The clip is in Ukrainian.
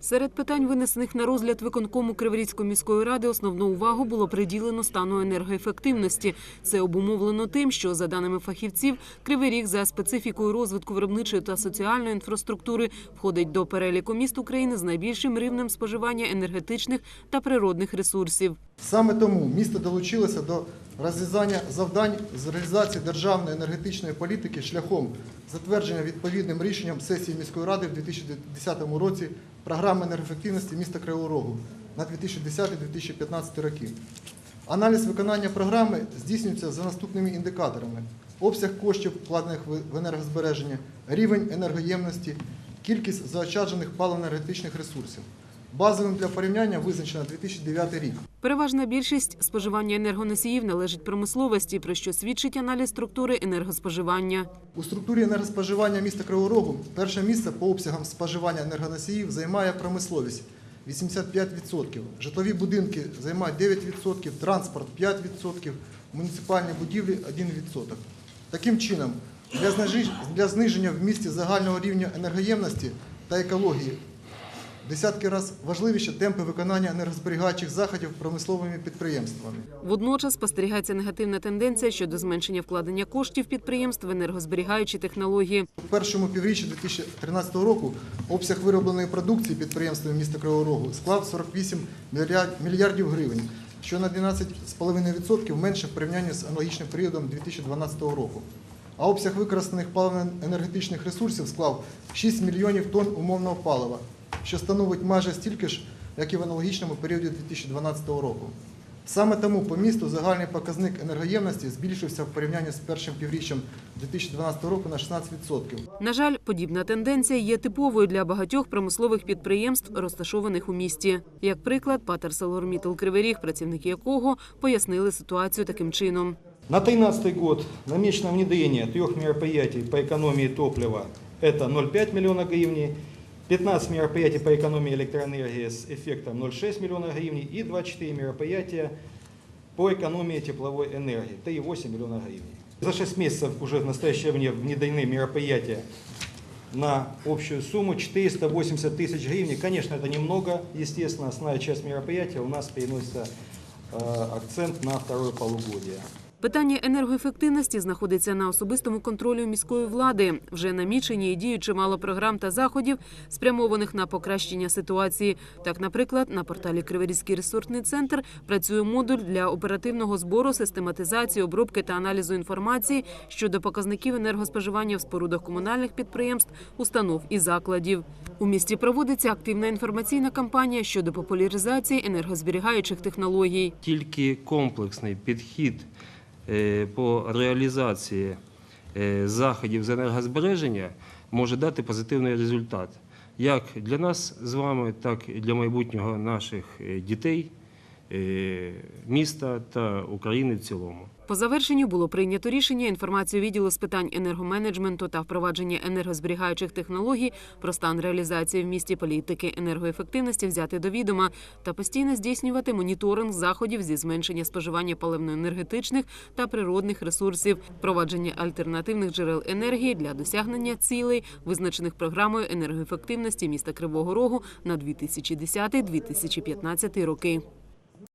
Серед питань, винесених на розгляд виконкому Криворізької міської ради, основну увагу було приділено стану енергоефективності. Це обумовлено тим, що за даними фахівців, Кривий Ріг за специфікою розвитку виробничої та соціальної інфраструктури входить до переліку міст України з найбільшим рівнем споживання енергетичних та природних ресурсів. Саме тому місто долучилося до розв'язання завдань з реалізації державної енергетичної політики шляхом затвердження відповідним рішенням сесії міської ради в 2010 році програми енергоефективності міста Кривого Рогу на 2010-2015 роки. Аналіз виконання програми здійснюється за наступними індикаторами: обсяг коштів, вкладених в- енергозбереження, рівень енергоємності, кількість заощаджених паливно-енергетичних ресурсів. Базовим для порівняння визначено 2009 рік. Переважна більшість споживання енергоносіїв належить промисловості, про що свідчить аналіз структури енергоспоживання. У структурі енергоспоживання міста Кривого Рогу перше місце по обсягам споживання енергоносіїв займає промисловість 85%, житлові будинки займають 9%, транспорт 5%, муніципальні будівлі 1%. Таким чином, для зниження в місті загального рівня енергоємності та екології десятки разів важливіші темпи виконання енергозберігаючих заходів промисловими підприємствами. Водночас спостерігається негативна тенденція щодо зменшення вкладення коштів підприємств в енергозберігаючі технології. У першому півріччі 2013 року обсяг виробленої продукції підприємствами міста Кривого Рогу склав 48 мільярд- мільярдів гривень, що на 12,5% менше в порівнянні з аналогічним періодом 2012 року. А обсяг використаних паливно-енергетичних ресурсів склав 6 мільйонів тонн умовного палива, що становить майже стільки ж, як і в аналогічному періоді 2012 року. Саме тому по місту загальний показник енергоємності збільшився в порівнянні з першим півріччям 2012 року на 16%. На жаль, подібна тенденція є типовою для багатьох промислових підприємств, розташованих у місті. Як приклад, Патер Селормітл Кривий Ріг, працівники якого пояснили ситуацію таким чином. На 2013 год намечено внедрение трех мероприятий по экономии топлива. Это 0,5 миллиона гривен, 15 мероприятий по экономии электроэнергии с эффектом 0,6 миллиона гривен и 24 мероприятия по экономии тепловой энергии, 3,8 миллиона гривен. За 6 месяцев уже в настоящее время внедрены мероприятия на общую сумму 480 тысяч гривен. Конечно, это немного, естественно, основная часть мероприятия у нас переносится э, акцент на второе полугодие. Питання енергоефективності знаходиться на особистому контролі міської влади. Вже намічені і діють чимало програм та заходів, спрямованих на покращення ситуації. Так, наприклад, на порталі Криворізький ресурсний центр працює модуль для оперативного збору, систематизації, обробки та аналізу інформації щодо показників енергоспоживання в спорудах комунальних підприємств, установ і закладів. У місті проводиться активна інформаційна кампанія щодо популяризації енергозберігаючих технологій. Тільки комплексний підхід по реалізації е, заходів з енергозбереження може дати позитивний результат. Як для нас з вами, так і для майбутнього наших е, дітей, е, міста та України в цілому. По завершенню було прийнято рішення інформацію відділу з питань енергоменеджменту та впровадження енергозберігаючих технологій про стан реалізації в місті політики енергоефективності взяти до відома та постійно здійснювати моніторинг заходів зі зменшення споживання паливно-енергетичних та природних ресурсів, впровадження альтернативних джерел енергії для досягнення цілей, визначених програмою енергоефективності міста Кривого Рогу на 2010-2015 роки.